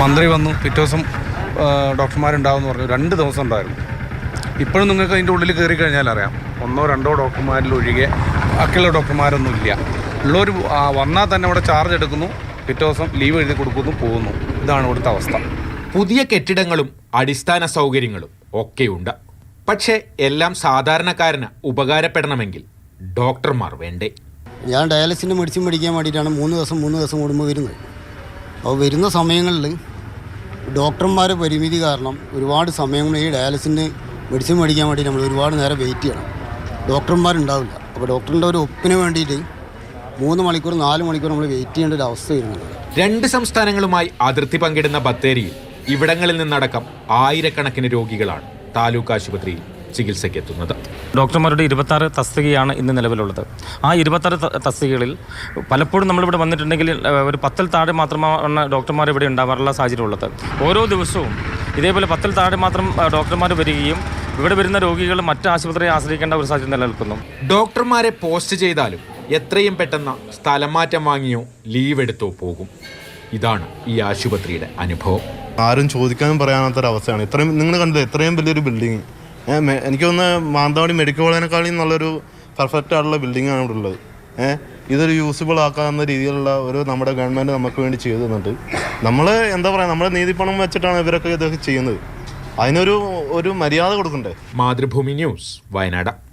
മന്ത്രി വന്നു പിറ്റേ ദിവസം ഡോക്ടർമാരുണ്ടാവും എന്ന് പറഞ്ഞു. രണ്ട് ദിവസം ഉണ്ടായിരുന്നു. ഇപ്പോഴും നിങ്ങൾക്ക് അതിന്റെ ഉള്ളിൽ കയറി കഴിഞ്ഞാൽ അറിയാം. ഒന്നോ രണ്ടോ ഡോക്ടർമാരിൽ ഒഴികെ ബാക്കിയുള്ള ഡോക്ടർമാരൊന്നും ഇല്ല. ഉള്ളൊരു വന്നാൽ തന്നെ അവിടെ ചാർജ് എടുക്കുന്നു പിറ്റേ ദിവസം ലീവ് എഴുതി കൊടുക്കുന്നു പോകുന്നു. ഇതാണ് ഇവിടുത്തെ അവസ്ഥ. പുതിയ കെട്ടിടങ്ങളും അടിസ്ഥാന സൗകര്യങ്ങളും ഒക്കെയുണ്ട്. പക്ഷേ എല്ലാം സാധാരണക്കാരന് ഉപകാരപ്പെടണമെങ്കിൽ ഡോക്ടർമാർ വേണ്ടേ? ഞാൻ ഡയാലിസിന്റെ മെഡിസിൻ മേടിക്കാൻ വേണ്ടിയിട്ടാണ് മൂന്ന് ദിവസം മൂന്ന് ദിവസം കൂടുമ്പോൾ വരുന്നത്. അപ്പോൾ വരുന്ന സമയങ്ങളിൽ ഡോക്ടർമാരുടെ പരിമിതി കാരണം ഒരുപാട് സമയങ്ങൾ ഈ ഡയാലിസിന് മെഡിസിൻ മേടിക്കാൻ വേണ്ടി നമ്മൾ ഒരുപാട് നേരം വെയിറ്റ് ചെയ്യണം. ഡോക്ടർമാരുണ്ടാവില്ല. അപ്പോൾ ഡോക്ടറിന്റെ ഒരു ഒപ്പിന് വേണ്ടിയിട്ട് മൂന്ന് മണിക്കൂർ നാല് മണിക്കൂർ നമ്മൾ വെയിറ്റ് ചെയ്യേണ്ട ഒരു അവസ്ഥ രണ്ട് സംസ്ഥാനങ്ങളുമായി അതിർത്തി പങ്കിടുന്ന ബത്തേരിയിൽ ഇവിടങ്ങളിൽ നിന്നടക്കം ആയിരക്കണക്കിന് രോഗികളാണ് താലൂക്ക് ആശുപത്രിയിൽ ചികിത്സയ്ക്കെത്തുന്നത്. ഡോക്ടർമാരുടെ ഇരുപത്താറ് തസ്തികയാണ് ഇന്ന് നിലവിലുള്ളത്. ആ ഇരുപത്താറ് തസ്തികകളിൽ പലപ്പോഴും നമ്മളിവിടെ വന്നിട്ടുണ്ടെങ്കിൽ ഒരു പത്തിൽ താഴെ മാത്രമാണ് ഡോക്ടർമാർ ഇവിടെ ഉണ്ടാവാറുള്ള സാഹചര്യമുള്ളത്. ഓരോ ദിവസവും ഇതേപോലെ പത്തിൽ താഴെ മാത്രം ഡോക്ടർമാർ വരികയും ഇവിടെ വരുന്ന രോഗികൾ മറ്റ് ആശുപത്രിയെ ആശ്രയിക്കേണ്ട ഒരു സാഹചര്യം നിലനിൽക്കുന്നു. ഡോക്ടർമാരെ പോസ്റ്റ് ചെയ്താലും എത്രയും പെട്ടെന്ന് സ്ഥലം മാറ്റം വാങ്ങിയോ ലീവ് എടുത്തോ പോകും. ഇതാണ് ഈ ആശുപത്രിയുടെ അനുഭവം. ആരും ചോദിക്കാനും പറയാനാത്തൊരവസ്ഥയാണ് ഇത്രയും നിങ്ങൾ കണ്ടത് ഇത്രയും വലിയൊരു ബിൽഡിങ് എനിക്ക് തോന്നുന്നു മാനന്തവാടി മെഡിക്കൽ കോളേജിനെക്കാളും നല്ലൊരു പെർഫെക്റ്റ് ആയിട്ടുള്ള ബിൽഡിംഗ് ആണ് ഇവിടെ ഉള്ളത്. ഏഹ് ഇതൊരു യൂസിബിൾ ആക്കാവുന്ന രീതിയിലുള്ള ഒരു നമ്മുടെ ഗവൺമെന്റ് നമുക്ക് വേണ്ടി ചെയ്തു തന്നിട്ട്. നമ്മൾ എന്താ പറയുക നമ്മുടെ നീതിപ്പണം വെച്ചിട്ടാണ് ഇവരൊക്കെ ഇതൊക്കെ ചെയ്യുന്നത്. അതിനൊരു ഒരു മര്യാദ കൊടുക്കണ്ടേ? മാതൃഭൂമി ന്യൂസ് വയനാട്.